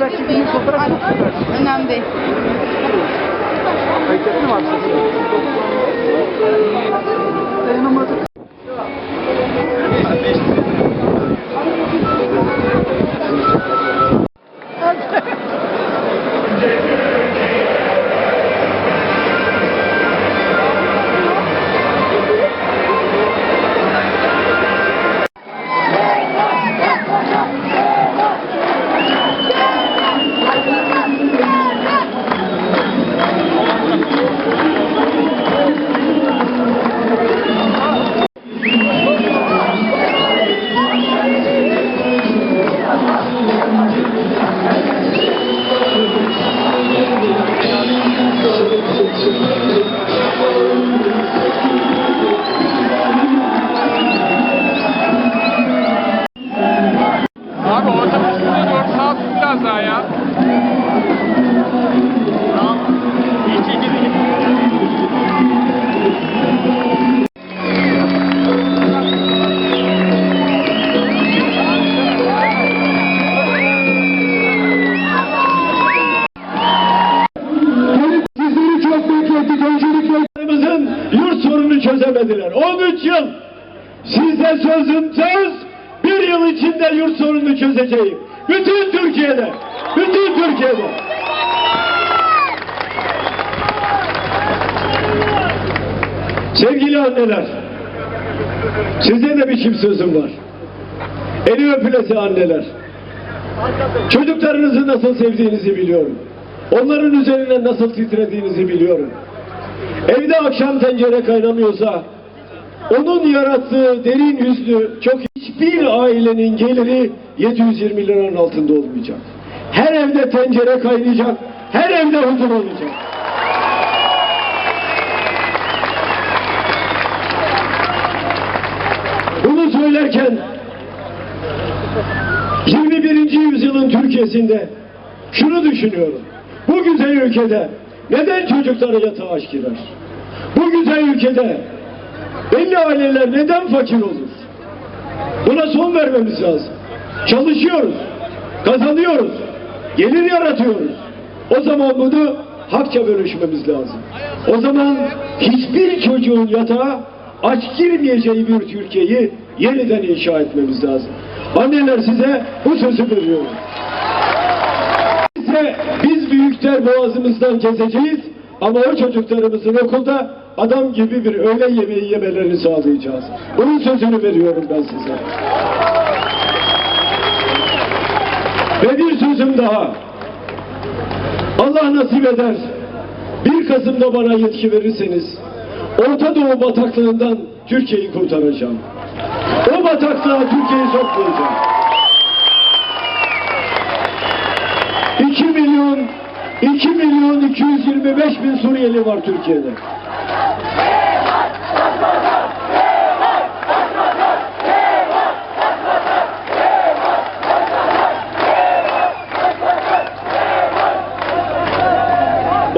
beraber çekilmiş fotoğraf çok güzel. Önemli değil. Abi sesini? Dayanamadık. 13 yıl. Size sözüm söz. Bir yıl içinde yurt sorununu çözeceğim. Bütün Türkiye'de. Bütün Türkiye'de. Sevgili anneler. Size de biçim sözüm var. Eli öpülesi anneler. Çocuklarınızı nasıl sevdiğinizi biliyorum. Onların üzerine nasıl titrediğinizi biliyorum. Evde akşam tencere kaynamıyorsa onun yarattığı derin yüzlü çok hiçbir ailenin geliri 720 liranın altında olmayacak. Her evde tencere kaynayacak, her evde huzur olacak. Bunu söylerken 21. yüzyılın Türkiye'sinde şunu düşünüyorum. Bu güzel ülkede neden çocuklara yatağa aç girer? Bu güzel ülkede belli aileler neden fakir olur? Buna son vermemiz lazım. Çalışıyoruz, kazanıyoruz, gelir yaratıyoruz. O zaman bunu hakça bölüşmemiz lazım. O zaman hiçbir çocuğun yatağa aç girmeyeceği bir Türkiye'yi yeniden inşa etmemiz lazım. Anneler size bu sözü veriyorum. Biz büyükler boğazımızdan keseceğiz ama o çocuklarımızın okulda adam gibi bir öğle yemeği yemelerini sağlayacağız. Bunun sözünü veriyorum ben size. Ve bir sözüm daha. Allah nasip eder. 1 Kasım'da bana yetki verirseniz Orta Doğu bataklığından Türkiye'yi kurtaracağım. O bataklığa Türkiye'yi sokmayacağım. 2 milyon 2 milyon 225 bin Suriyeli var Türkiye'de.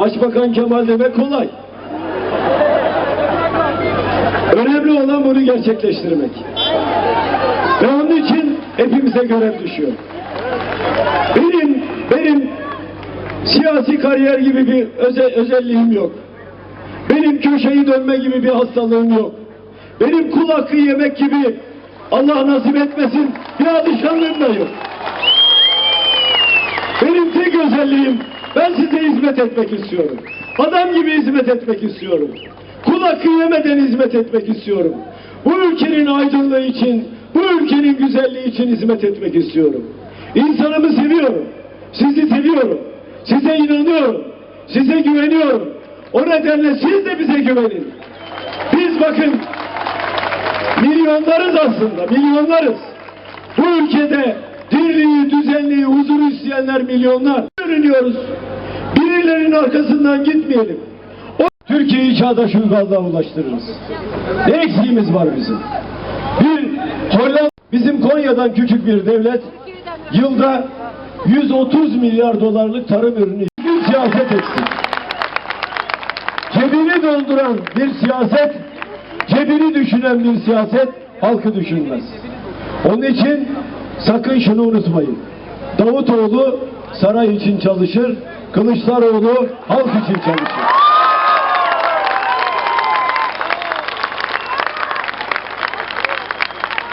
Başbakan Kemal demek kolay. Önemli olan bunu gerçekleştirmek. Ve onun için hepimize görev düşüyor. Benim, benim siyasi kariyer gibi bir öze, özelliğim yok. Benim köşeyi dönme gibi bir hastalığım yok. Benim kul hakkı yemek gibi Allah nasip etmesin bir alışkanlığım da yok. Benim tek özelliğim ben size hizmet etmek istiyorum. Adam gibi hizmet etmek istiyorum. Kul hakkı yemeden hizmet etmek istiyorum. Bu ülkenin aydınlığı için, bu ülkenin güzelliği için hizmet etmek istiyorum. İnsanımı seviyorum. Sizi seviyorum. Size inanıyorum. Size güveniyorum. O nedenle siz de bize güvenin. Biz bakın milyonlarız aslında, milyonlarız. Bu ülkede dirliği, düzenliği, huzuru isteyenler milyonlar. Görünüyoruz. Birilerinin arkasından gitmeyelim. O Türkiye'yi çağdaş uygarlığa ulaştırırız. Ne eksiğimiz var bizim? Bir Hollanda, bizim Konya'dan küçük bir devlet yılda 130 milyar dolarlık tarım ürünü siyaset eksik. Cebini dolduran bir siyaset, cebini düşünen bir siyaset halkı düşünmez. Onun için sakın şunu unutmayın. Davutoğlu saray için çalışır, Kılıçdaroğlu halk için çalışır.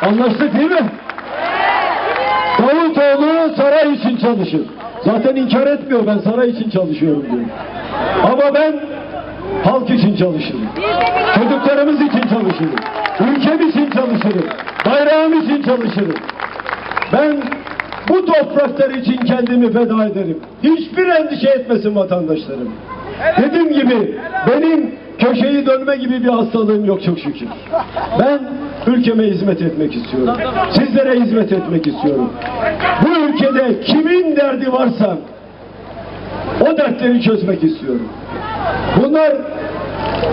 Anlaştık değil mi? Davutoğlu saray için çalışır. Zaten inkar etmiyor ben saray için çalışıyorum diyor. Ama ben halk için çalışırım. Çocuklarımız için çalışırım. Ülkem için çalışırım. Bayrağım için çalışırım. Ben bu topraklar için kendimi feda ederim. Hiçbir endişe etmesin vatandaşlarım. Dediğim gibi benim köşeyi dönme gibi bir hastalığım yok çok şükür. Ben ülkeme hizmet etmek istiyorum. Sizlere hizmet etmek istiyorum. Bu ülkede kimin derdi varsa o dertleri çözmek istiyorum. Bunlar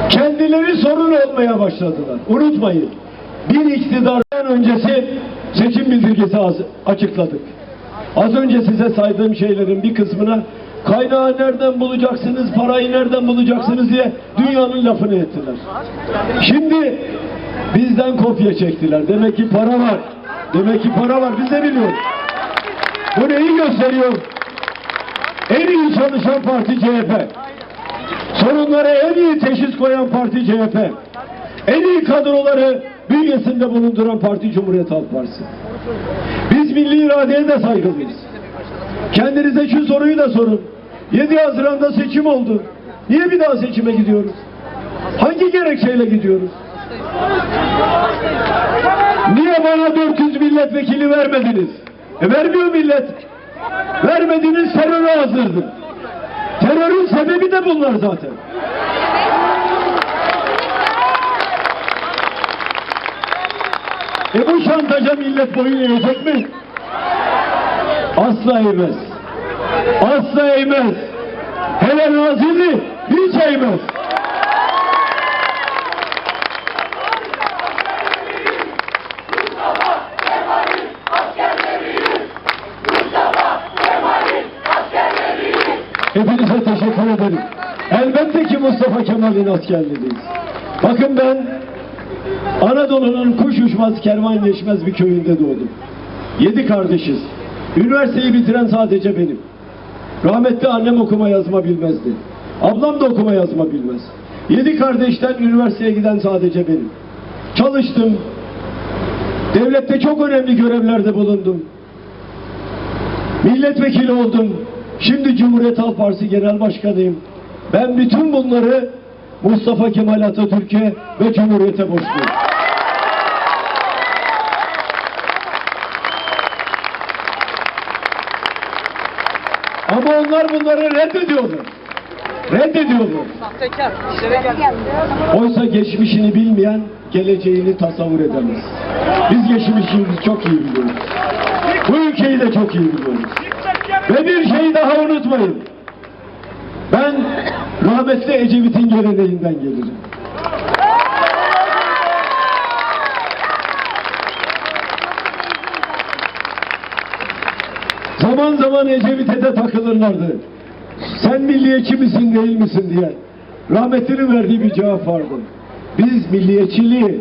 kendileri sorun olmaya başladılar. Unutmayın. Bir iktidardan öncesi seçim bildirgesi açıkladık. Az önce size saydığım şeylerin bir kısmına kaynağı nereden bulacaksınız, parayı nereden bulacaksınız diye dünyanın lafını ettiler. Şimdi bizden kopya çektiler. Demek ki para var. Demek ki para var. Biz de biliyoruz. Bu neyi gösteriyor? En iyi çalışan parti CHP. Sorunlara en iyi teşhis koyan parti CHP. En iyi kadroları bünyesinde bulunduran parti Cumhuriyet Halk Partisi. Biz milli iradeye de saygılıyız. Kendinize şu soruyu da sorun. 7 Haziran'da seçim oldu. Niye bir daha seçime gidiyoruz? Hangi gerekçeyle gidiyoruz? Niye bana 400 milletvekili vermediniz? E vermiyor millet. Vermediğiniz teröre hazırdı. Terörün sebebi de bunlar zaten. E bu şantaja millet boyun eğecek mi? Asla eğmez. Asla eğmez. Hele Nazilli hiç eğmez. Hepinize teşekkür ederim. Elbette ki Mustafa Kemal'in askerleriyiz. Bakın ben Anadolu'nun kuş uçmaz kervan geçmez bir köyünde doğdum. Yedi kardeşiz. Üniversiteyi bitiren sadece benim. Rahmetli annem okuma yazma bilmezdi. Ablam da okuma yazma bilmez. Yedi kardeşten üniversiteye giden sadece benim. Çalıştım. Devlette çok önemli görevlerde bulundum. Milletvekili oldum. Şimdi Cumhuriyet Halk Partisi Genel Başkanıyım. Ben bütün bunları Mustafa Kemal Atatürk'e ve Cumhuriyet'e borçluyum. Ama onlar bunları. İşlere gel. Oysa geçmişini bilmeyen geleceğini tasavvur edemez. Biz geçmişimizi çok iyi biliyoruz. Bu ülkeyi de çok iyi biliyoruz. Ve bir şeyi daha unutmayın. Ben rahmetli Ecevit'in geleneğinden gelirim. Zaman zaman Ecevit'e de takılırlardı. Sen milliyetçi misin değil misin diye. Rahmetlinin verdiği bir cevap vardı. Biz milliyetçiliği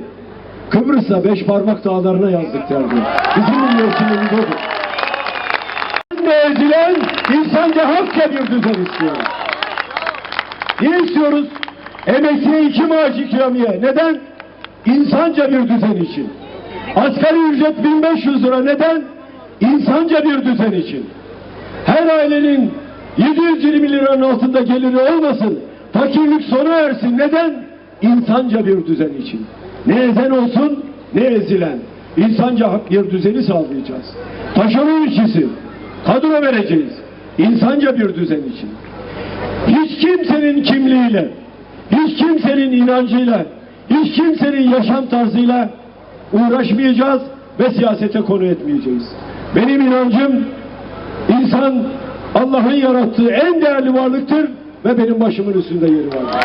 Kıbrıs'a beş parmak dağlarına yazdık derdi. Bizim milliyetçiliğimiz odur. Ne ezilen insanca hakça bir düzen istiyoruz. Niye istiyoruz? Emekliye iki maaş ikramiye. Neden? İnsanca bir düzen için. Asgari ücret 1500 lira. Neden? İnsanca bir düzen için. Her ailenin 720 liranın altında geliri olmasın. Fakirlik sona ersin. Neden? İnsanca bir düzen için. Ne ezen olsun ne ezilen. İnsanca bir düzeni sağlayacağız. Taşeron işçisi. Kadro vereceğiz insanca bir düzen için. Hiç kimsenin kimliğiyle, hiç kimsenin inancıyla, hiç kimsenin yaşam tarzıyla uğraşmayacağız ve siyasete konu etmeyeceğiz. Benim inancım insan Allah'ın yarattığı en değerli varlıktır ve benim başımın üstünde yeri vardır.